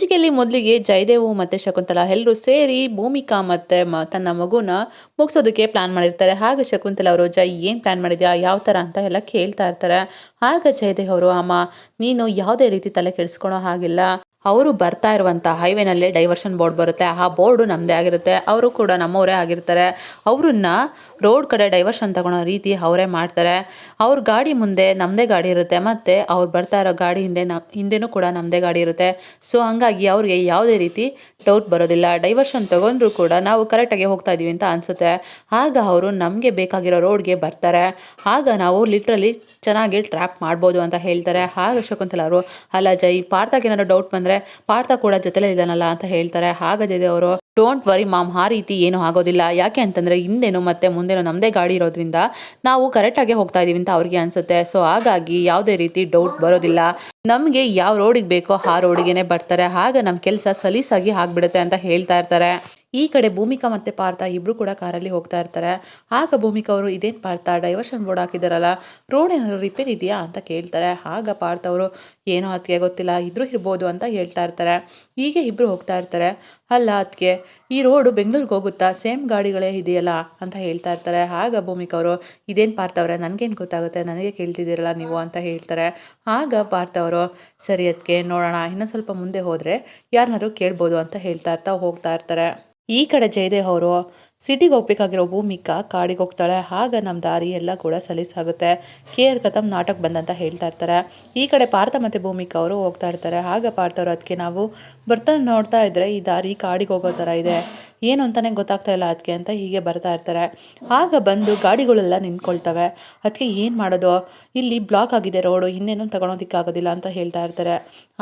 ಸಂಚಿಕೆಯಲ್ಲಿ ಮೊದಲಿಗೆ ಜಯದೇವು ಮತ್ತೆ ಶಕುಂತಲಾ ಎಲ್ಲರೂ ಸೇರಿ ಭೂಮಿಕಾ ಮತ್ತೆ ತನ್ನ ಮಗುನ ಮುಗಿಸೋದಕ್ಕೆ ಪ್ಲಾನ್ ಮಾಡಿರ್ತಾರೆ. ಹಾಗೆ ಶಕುಂತಲಾ ಅವರು ಜೈ ಏನು ಪ್ಲಾನ್ ಮಾಡಿದ್ಯಾ, ಯಾವ ಥರ ಅಂತ ಎಲ್ಲ ಕೇಳ್ತಾ ಇರ್ತಾರೆ. ಆಗ ಜಯದೇವ್ ಅವರು, ಅಮ್ಮ, ನೀನು ಯಾವುದೇ ರೀತಿ ತಲೆ ಕೆಡಿಸ್ಕೊಳೋ ಹಾಗಿಲ್ಲ. ಅವರು ಬರ್ತಾ ಇರುವಂಥ ಹೈವೇನಲ್ಲಿ ಡೈವರ್ಷನ್ ಬೋರ್ಡ್ ಬರುತ್ತೆ. ಆ ಬೋರ್ಡು ನಮ್ಮದೇ ಆಗಿರುತ್ತೆ. ಅವರು ಕೂಡ ನಮ್ಮವರೇ ಆಗಿರ್ತಾರೆ. ಅವ್ರನ್ನ ರೋಡ್ ಕಡೆ ಡೈವರ್ಷನ್ ತಗೊಳ್ಳೋ ರೀತಿ ಅವರೇ ಮಾಡ್ತಾರೆ. ಅವ್ರ ಗಾಡಿ ಮುಂದೆ ನಮ್ಮದೇ ಗಾಡಿ ಇರುತ್ತೆ. ಮತ್ತು ಅವ್ರು ಬರ್ತಾ ಇರೋ ಗಾಡಿ ಹಿಂದೆ ನಮ್ಮ ಹಿಂದೆನೂ ಕೂಡ ನಮ್ಮದೇ ಗಾಡಿ ಇರುತ್ತೆ. ಸೊ ಹಂಗಾಗಿ ಅವ್ರಿಗೆ ಯಾವುದೇ ರೀತಿ ಡೌಟ್ ಬರೋದಿಲ್ಲ. ಡೈವರ್ಷನ್ ತೊಗೊಂಡ್ರೂ ಕೂಡ ನಾವು ಕರೆಕ್ಟಾಗಿ ಹೋಗ್ತಾ ಇದ್ದೀವಿ ಅಂತ ಅನಿಸುತ್ತೆ. ಆಗ ಅವರು ನಮಗೆ ಬೇಕಾಗಿರೋ ರೋಡ್ಗೆ ಬರ್ತಾರೆ. ಆಗ ನಾವು ಲಿಟ್ರಲಿ ಚೆನ್ನಾಗಿ ಟ್ರ್ಯಾಪ್ ಮಾಡ್ಬೋದು ಅಂತ ಹೇಳ್ತಾರೆ. ಆಗ ಶಕುಂತಲ ಅವರು, ಅಲ್ಲ, ಜೈ ಪಾರ್ಥಾಗ ಏನಾದ್ರು ಡೌಟ್ ಬಂದರೆ ಪಾರ್ಥ ಕೂಡ ಜೊತೆಲೇ ಇದ್ದಾನಲ್ಲ ಅಂತ ಹೇಳ್ತಾರೆ. ಆಗ ಅವರು ಡೋಂಟ್ ವರಿ ಮಾಮ್ ಆ ರೀತಿ ಏನು ಆಗೋದಿಲ್ಲ. ಯಾಕೆ ಅಂತಂದ್ರೆ ಹಿಂದೇನು ಮತ್ತೆ ಮುಂದೇನು ನಮ್ದೇ ಗಾಡಿ ಇರೋದ್ರಿಂದ ನಾವು ಕರೆಕ್ಟಾಗಿ ಹೋಗ್ತಾ ಇದೀವಿ ಅಂತ ಅವ್ರಿಗೆ ಅನ್ಸುತ್ತೆ. ಸೊ ಹಾಗಾಗಿ ಯಾವುದೇ ರೀತಿ ಡೌಟ್ ಬರೋದಿಲ್ಲ. ನಮಗೆ ಯಾವ ರೋಡಿಗೆ ಬೇಕೋ ಆ ರೋಡಿಗೆನೆ ಬರ್ತಾರೆ. ಆಗ ನಮ್ಮ ಕೆಲಸ ಸಲೀಸಾಗಿ ಆಗ್ಬಿಡುತ್ತೆ ಅಂತ ಹೇಳ್ತಾ ಇರ್ತಾರೆ. ಈ ಕಡೆ ಭೂಮಿಕಾ ಮತ್ತೆ ಪಾರ್ಥ ಇಬ್ರು ಕೂಡ ಕಾರಲ್ಲಿ ಹೋಗ್ತಾ ಇರ್ತಾರೆ. ಆಗ ಭೂಮಿಕಾ ಅವರು, ಇದೇನು ಪಾರ್ಥ ಡೈವರ್ಷನ್ ಬೋರ್ಡ್ ಹಾಕಿದಾರಲ್ಲ? ರೋಡ್ ಏನಾದ್ರು ರಿಪೇರ್ ಇದೆಯಾ? ಅಂತ ಕೇಳ್ತಾರೆ. ಆಗ ಪಾರ್ಥ ಅವರು ಏನೋ ಅದಕ್ಕೆ ಗೊತ್ತಿಲ್ಲ, ಇದ್ರೂ ಇರ್ಬೋದು ಅಂತ ಹೇಳ್ತಾ ಇರ್ತಾರೆ. ಹೀಗೆ ಇಬ್ಬರು ಹೋಗ್ತಾ ಇರ್ತಾರೆ. ಅಲ್ಲ ಅದಕ್ಕೆ ಈ ರೋಡು ಬೆಂಗಳೂರಿಗೆ ಹೋಗುತ್ತಾ? ಸೇಮ್ ಗಾಡಿಗಳೇ ಇದೆಯಲ್ಲ ಅಂತ ಹೇಳ್ತಾ ಇರ್ತಾರೆ. ಆಗ ಭೂಮಿಕಾ ಅವರು, ಇದೇನು ಪಾರ್ಥವ್ರೆ ನನಗೇನು ಗೊತ್ತಾಗುತ್ತೆ? ನನಗೆ ಕೇಳ್ತಿದ್ದೀರಲ್ಲ ನೀವು ಅಂತ ಹೇಳ್ತಾರೆ. ಆಗ ಪಾರ್ಥವರು ಸರಿ ಅದಕ್ಕೆ ನೋಡೋಣ ಇನ್ನೂ ಸ್ವಲ್ಪ ಮುಂದೆ ಹೋದರೆ ಯಾರನ್ನಾರು ಕೇಳ್ಬೋದು ಅಂತ ಹೇಳ್ತಾ ಇರ್ತಾ ಹೋಗ್ತಾ ಇರ್ತಾರೆ. ಈ ಕಡೆ ಜಯದೇವ್ ಅವರು ಸಿಟಿಗೆ ಹೋಗ್ಬೇಕಾಗಿರೋ ಭೂಮಿಕಾ ಕಾಡಿಗೆ ಹೋಗ್ತಾಳೆ. ಆಗ ನಮ್ಮ ದಾರಿ ಎಲ್ಲ ಕೂಡ ಸಲೀಸಾಗುತ್ತೆ. ಕೆ ಆರ್ ಕಥಮ್ ನಾಟಕ ಬಂದಂತ ಹೇಳ್ತಾ ಇರ್ತಾರೆ. ಈ ಕಡೆ ಪಾರ್ಥ ಮತ್ತು ಭೂಮಿಕಾ ಅವರು ಹೋಗ್ತಾ ಇರ್ತಾರೆ. ಆಗ ಪಾರ್ಥ ಅವರು ಅದಕ್ಕೆ ನಾವು ಬರ್ತಾ ನೋಡ್ತಾ ಇದ್ರೆ ಈ ದಾರಿ ಕಾಡಿಗೆ ಹೋಗೋ ಥರ ಇದೆ. ಏನು ಅಂತಲೇ ಗೊತ್ತಾಗ್ತಾ ಇಲ್ಲ ಅದಕ್ಕೆ ಅಂತ ಹೀಗೆ ಬರ್ತಾ ಇರ್ತಾರೆ. ಆಗ ಬಂದು ಗಾಡಿಗಳೆಲ್ಲ ನಿಂತ್ಕೊಳ್ತವೆ. ಅದಕ್ಕೆ ಏನು ಮಾಡೋದು? ಇಲ್ಲಿ ಬ್ಲಾಕ್ ಆಗಿದೆ ರೋಡು ಇನ್ನೇನು ತಗೊಳೋದಕ್ಕಾಗೋದಿಲ್ಲ ಅಂತ ಹೇಳ್ತಾ ಇರ್ತಾರೆ.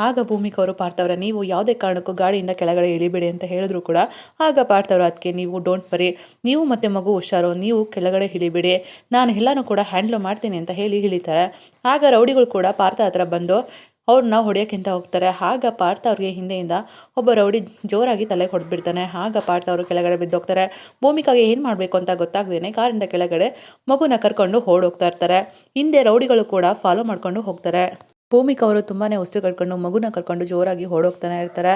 ಆಗ ಭೂಮಿಕಾ ಅವರು ಪಾರ್ಥವ್ರೆ, ನೀವು ಯಾವುದೇ ಕಾರಣಕ್ಕೂ ಗಾಡಿಯಿಂದ ಕೆಳಗಡೆ ಇಳಿಬೇಡಿ ಅಂತ ಹೇಳಿದ್ರು ಕೂಡ ಆಗ ಪಾರ್ಥವ್ರು ಅದಕ್ಕೆ ನೀವು ಡೋಂಟ್ ಬರಿ ನೀವು ಮತ್ತು ಮಗು ಹುಷಾರು. ನೀವು ಕೆಳಗಡೆ ಇಳಿಬಿಡಿ. ನಾನು ಎಲ್ಲನೂ ಕೂಡ ಹ್ಯಾಂಡ್ಲ್ ಮಾಡ್ತೀನಿ ಅಂತ ಹೇಳಿ ಇಳಿತಾರೆ. ಆಗ ರೌಡಿಗಳು ಕೂಡ ಪಾರ್ಥ ಹತ್ರ ಬಂದು ಅವ್ರನ್ನ ಹೊಡೆಯೋಕ್ಕಿಂತ ಹೋಗ್ತಾರೆ. ಆಗ ಪಾರ್ಥ ಅವ್ರಿಗೆ ಹಿಂದೆಯಿಂದ ಒಬ್ಬ ರೌಡಿ ಜೋರಾಗಿ ತಲೆ ಹೊಡೆದ್ಬಿಡ್ತಾನೆ. ಆಗ ಪಾರ್ಥ ಅವರು ಕೆಳಗಡೆ ಬಿದ್ದೋಗ್ತಾರೆ. ಭೂಮಿಕಾಗೆ ಏನು ಮಾಡಬೇಕು ಅಂತ ಗೊತ್ತಾಗ್ದೇನೆ ಕಾರಿಂದ ಕೆಳಗಡೆ ಮಗುನ ಕರ್ಕೊಂಡು ಓಡೋಗ್ತಾ ಇರ್ತಾರೆ. ಹಿಂದೆ ರೌಡಿಗಳು ಕೂಡ ಫಾಲೋ ಮಾಡ್ಕೊಂಡು ಹೋಗ್ತಾರೆ. ಭೂಮಿಕಾ ಅವರು ತುಂಬಾ ಉಸಿರು ಕಟ್ಕೊಂಡು ಮಗುನ ಕರ್ಕೊಂಡು ಜೋರಾಗಿ ಓಡೋಗ್ತಾನೆ ಇರ್ತಾರೆ.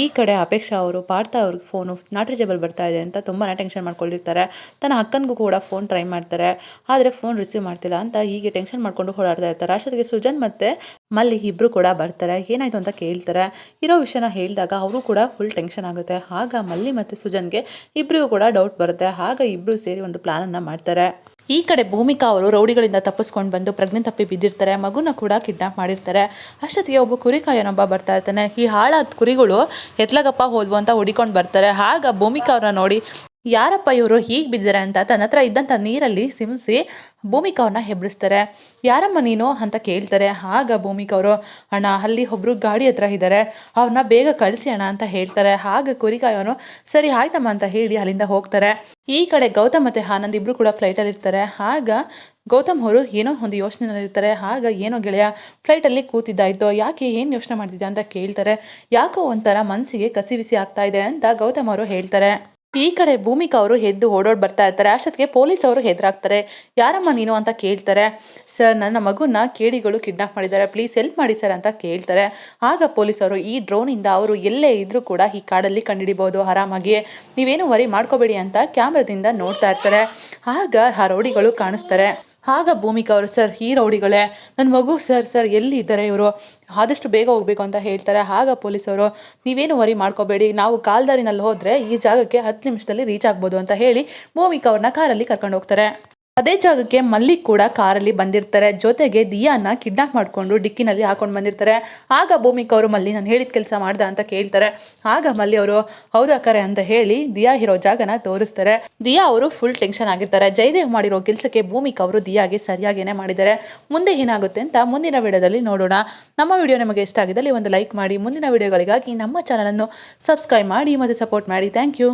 ಈ ಕಡೆ ಅಪೇಕ್ಷಾ ಅವರು, ಪಾರ್ಥ ಅವ್ರಿಗೆ ಫೋನು ನಾಟ್ ಬರ್ತಾ ಇದೆ ಅಂತ ತುಂಬಾ ಟೆನ್ಷನ್ ಮಾಡ್ಕೊಂಡಿರ್ತಾರೆ. ತನ್ನ ಅಕ್ಕನಿಗೂ ಕೂಡ ಫೋನ್ ಟ್ರೈ ಮಾಡ್ತಾರೆ. ಆದರೆ ಫೋನ್ ರಿಸೀವ್ ಮಾಡ್ತಿಲ್ಲ ಅಂತ ಹೀಗೆ ಟೆನ್ಷನ್ ಮಾಡ್ಕೊಂಡು ಓಡಾಡ್ತಾ ಇರ್ತಾರೆ. ಅಷ್ಟೊತ್ತಿಗೆ ಸುಜನ್ ಮತ್ತು ಮಲ್ಲಿ ಇಬ್ಬರು ಕೂಡ ಬರ್ತಾರೆ. ಏನಾಯಿತು ಅಂತ ಕೇಳ್ತಾರೆ. ಇರೋ ವಿಷಯನ ಹೇಳಿದಾಗ ಅವರು ಕೂಡ ಫುಲ್ ಟೆನ್ಷನ್ ಆಗುತ್ತೆ. ಆಗ ಮಲ್ಲಿ ಮತ್ತು ಸುಜನ್ಗೆ ಇಬ್ಬರಿಗೂ ಕೂಡ ಡೌಟ್ ಬರುತ್ತೆ. ಆಗ ಇಬ್ಬರು ಸೇರಿ ಒಂದು ಪ್ಲಾನನ್ನು ಮಾಡ್ತಾರೆ. ಈ ಕಡೆ ಭೂಮಿಕಾ ಅವರು ರೌಡಿಗಳಿಂದ ತಪ್ಪಿಸ್ಕೊಂಡು ಬಂದು ಪ್ರಜ್ಞೆ ತಪ್ಪಿ ಬಿದ್ದಿರ್ತಾರೆ, ಮಗುನ ಕೂಡ ಕಿಡ್ನಾಪ್ ಮಾಡಿರ್ತಾರೆ. ಅಷ್ಟೊತ್ತಿಗೆ ಒಬ್ಬ ಕುರಿಕಾಯನೊಬ್ಬ ಬರ್ತಾ ಇರ್ತಾನೆ. ಈ ಹಾಳಾದ ಕುರಿಗಳು ಎತ್ಲಗಪ್ಪ ಹೋದ್ವು ಅಂತ ಹುಡಿಕೊಂಡು ಬರ್ತಾರೆ. ಆಗ ಭೂಮಿಕಾ ಅವ್ರನ್ನ ನೋಡಿ ಯಾರಪ್ಪ ಇವರು? ಹೀಗೆ ಬಿದ್ದಾರೆ ಅಂತ ತನ್ನ ಹತ್ರ ಇದ್ದಂಥ ನೀರಲ್ಲಿ ಸಿಮಿಸಿ ಭೂಮಿಕಾವನ್ನ ಅವ್ರನ್ನ ಹೆಬ್ರಿಸ್ತಾರೆ. ಯಾರಮ್ಮ ನೀನು ಅಂತ ಕೇಳ್ತಾರೆ. ಆಗ ಭೂಮಿಕಾ ಅಣ್ಣ, ಅಲ್ಲಿ ಒಬ್ಬರು ಗಾಡಿ ಹತ್ರ ಇದ್ದಾರೆ. ಅವ್ರನ್ನ ಬೇಗ ಕಳಿಸಿ ಅಣ್ಣ ಅಂತ ಹೇಳ್ತಾರೆ. ಆಗ ಕುರಿಕಾಯವನು ಸರಿ, ಆಯ್ತಮ್ಮ ಅಂತ ಹೇಳಿ ಅಲ್ಲಿಂದ ಹೋಗ್ತಾರೆ. ಈ ಕಡೆ ಗೌತಮ್ ಮತ್ತು ಆನಂದ್ ಇಬ್ಬರು ಕೂಡ ಫ್ಲೈಟಲ್ಲಿ ಇರ್ತಾರೆ. ಆಗ ಗೌತಮ್ ಅವರು ಏನೋ ಒಂದು ಯೋಚನೆಯಲ್ಲಿರ್ತಾರೆ ಆಗ ಏನೋ ಗೆಳೆಯ ಫ್ಲೈಟಲ್ಲಿ ಕೂತಿದ್ದಾಯ್ತು ಯಾಕೆ ಏನು ಯೋಚನೆ ಮಾಡ್ತಿದ್ದೆ ಅಂತ ಕೇಳ್ತಾರೆ. ಯಾಕೋ ಒಂಥರ ಮನಸ್ಸಿಗೆ ಕಸಿವಿಸಿ ಆಗ್ತಾ ಇದೆ ಅಂತ ಗೌತಮ್ ಅವರು ಹೇಳ್ತಾರೆ. ಈ ಕಡೆ ಭೂಮಿಕಾ ಅವರು ಎದ್ದು ಓಡೋಡ್ ಬರ್ತಾ ಇರ್ತಾರೆ. ಅಷ್ಟೊತ್ತಿಗೆ ಪೊಲೀಸ್ ಅವರು ಹೆದರಾಗ್ತಾರೆ. ಯಾರಮ್ಮ ನೀನು ಅಂತ ಕೇಳ್ತಾರೆ. ಸರ್, ನನ್ನ ಮಗುನ ಕೇಡಿಗಳು ಕಿಡ್ನಾಪ್ ಮಾಡಿದ್ದಾರೆ. ಪ್ಲೀಸ್ ಹೆಲ್ಪ್ ಮಾಡಿ ಸರ್ ಅಂತ ಕೇಳ್ತಾರೆ. ಆಗ ಪೊಲೀಸ್ ಅವರು ಈ ಡ್ರೋನಿಂದ ಅವರು ಎಲ್ಲೇ ಇದ್ರೂ ಕೂಡ ಈ ಕಾಡಲ್ಲಿ ಕಂಡುಹಿಡಿಬೋದು ಆರಾಮಾಗಿ ನೀವೇನು ವರಿ ಮಾಡ್ಕೋಬೇಡಿ ಅಂತ ಕ್ಯಾಮ್ರಾದಿಂದ ನೋಡ್ತಾ ಇರ್ತಾರೆ. ಆಗ ಆ ರೌಡಿಗಳು ಕಾಣಿಸ್ತಾರೆ. ಆಗ ಭೂಮಿಕಾ ಅವರು ಸರ್, ಈ ರೌಡಿಗಳೇ ನನ್ನ ಮಗು, ಸರ್ ಸರ್, ಎಲ್ಲಿ ಇದ್ದಾರೆ ಇವರು? ಆದಷ್ಟು ಬೇಗ ಹೋಗಬೇಕು ಅಂತ ಹೇಳ್ತಾರೆ. ಆಗ ಪೊಲೀಸವರು, ನೀವೇನು ವರಿ ಮಾಡ್ಕೋಬೇಡಿ. ನಾವು ಕಾಲ್ದಾರಿನಲ್ಲಿ ಹೋದರೆ ಈ ಜಾಗಕ್ಕೆ ಹತ್ತು ನಿಮಿಷದಲ್ಲಿ ರೀಚ್ ಆಗ್ಬೋದು ಅಂತ ಹೇಳಿ ಭೂಮಿಕಾ ಅವ್ರನ್ನ ಕಾರಲ್ಲಿ ಕರ್ಕೊಂಡು ಹೋಗ್ತಾರೆ. ಅದೇ ಜಾಗಕ್ಕೆ ಮಲ್ಲಿಕ್ ಕೂಡ ಕಾರಲ್ಲಿ ಬಂದಿರ್ತಾರೆ. ಜೊತೆಗೆ ದಿಯಾನ ಕಿಡ್ನಾಪ್ ಮಾಡಿಕೊಂಡು ಡಿಕ್ಕಿನಲ್ಲಿ ಹಾಕೊಂಡು ಬಂದಿರ್ತಾರೆ. ಆಗ ಭೂಮಿಕ್ ಅವರು ಮಲ್ಲಿ, ನಾನು ಹೇಳಿದ ಕೆಲಸ ಮಾಡ್ದ ಅಂತ ಕೇಳ್ತಾರೆ. ಆಗ ಮಲ್ಲಿ ಅವರು, ಹೌದಾ ಕರೆ ಅಂತ ಹೇಳಿ ದಿಯಾ ಇರೋ ಜಾಗನ ತೋರಿಸ್ತಾರೆ. ದಿಯಾ ಅವರು ಫುಲ್ ಟೆನ್ಷನ್ ಆಗಿರ್ತಾರೆ. ಜಯದೇವ್ ಮಾಡಿರೋ ಕೆಲಸಕ್ಕೆ ಭೂಮಿಕ್ ಅವರು ದಿಯಾಗೆ ಸರಿಯಾಗೇನೆ ಮಾಡಿದ್ದಾರೆ. ಮುಂದೆ ಏನಾಗುತ್ತೆ ಅಂತ ಮುಂದಿನ ವಿಡಿಯೋದಲ್ಲಿ ನೋಡೋಣ. ನಮ್ಮ ವಿಡಿಯೋ ನಿಮಗೆ ಇಷ್ಟ ಆಗಿದ್ದಲ್ಲಿ ಒಂದು ಲೈಕ್ ಮಾಡಿ. ಮುಂದಿನ ವಿಡಿಯೋಗಳಿಗಾಗಿ ನಮ್ಮ ಚಾನಲನ್ನು ಸಬ್ಸ್ಕ್ರೈಬ್ ಮಾಡಿ ಮತ್ತು ಸಪೋರ್ಟ್ ಮಾಡಿ. Thank you.